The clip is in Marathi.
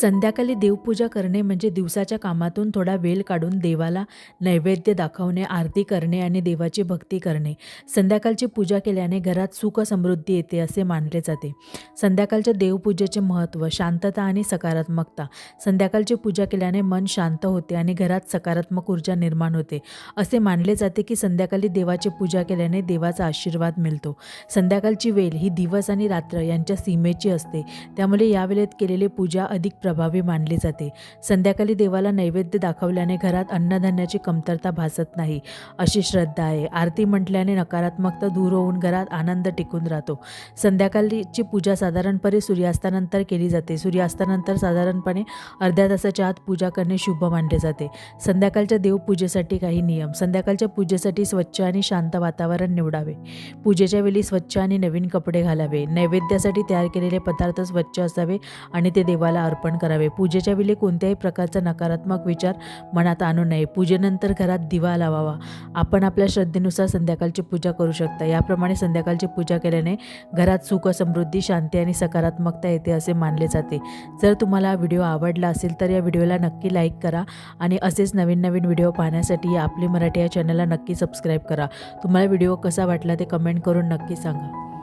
संध्याकाळी देवपूजा करणे म्हणजे दिवसाच्या कामातून थोडा वेळ काढून देवाला नैवेद्य दाखवणे आरती करणे आणि देवाची भक्ती करणे. संध्याकाळची पूजा केल्याने घरात सुख समृद्धी येते असे मानले जाते. संध्याकाळच्या देवपूजेचे महत्त्व शांतता आणि सकारात्मकता. संध्याकाळची पूजा केल्याने मन शांत होते आणि घरात सकारात्मक ऊर्जा निर्माण होते. असे मानले जाते की संध्याकाळी देवाची पूजा केल्याने देवाचा आशीर्वाद मिळतो. संध्याकाळची वेळ ही दिवस आणि रात्र यांच्या सीमेची असते. त्यामुळे या वेळेत केलेली पूजा अधिक प्रभावी मानली जाते. संध्याकाळी देवाला नैवेद्य दाखवल्याने घरात अन्नधान्याची कमतरता भासत नाही. अशी श्रद्धा आहे. आरती म्हटल्याने नकारात्मकता दूर होऊन घरात आनंद टिकून राहतो. संध्याकाळची पूजा साधारणपणे सूर्यास्तानंतर केली जाते. सूर्यास्तानंतर साधारणपणे अर्ध्या तासाच्या आत पूजा करणे शुभ मानले जाते. संध्याकाळच्या देवपूजेसाठी काही नियम. संध्याकाळच्या पूजेसाठी स्वच्छ आणि शांत वातावरण निवडावे. पूजेच्या वेळी स्वच्छ आणि नवीन कपडे घालावे. नैवेद्यासाठी तयार केलेले पदार्थ स्वच्छ असावे आणि ते देवाला अर्पण करावे. पूजेच्या वेळी कोणत्याही प्रकारचा नकारात्मक विचार मनात आणू नये. पूजेनंतर घरात दिवा लावावा. आपण आपल्या श्रद्धेनुसार संध्याकाळची पूजा करू शकता. याप्रमाणे संध्याकाळची पूजा केल्याने घरात सुख समृद्धी शांती आणि सकारात्मकता येते असे मानले जाते. जर तुम्हाला हा व्हिडिओ आवडला असेल तर या व्हिडिओला नक्की लाईक करा आणि असेच नवीन नवीन व्हिडिओ पाहण्यासाठी या आपली मराठी या चॅनलला नक्की सबस्क्राईब करा. तुम्हाला व्हिडिओ कसा वाटला ते कमेंट करून नक्की सांगा.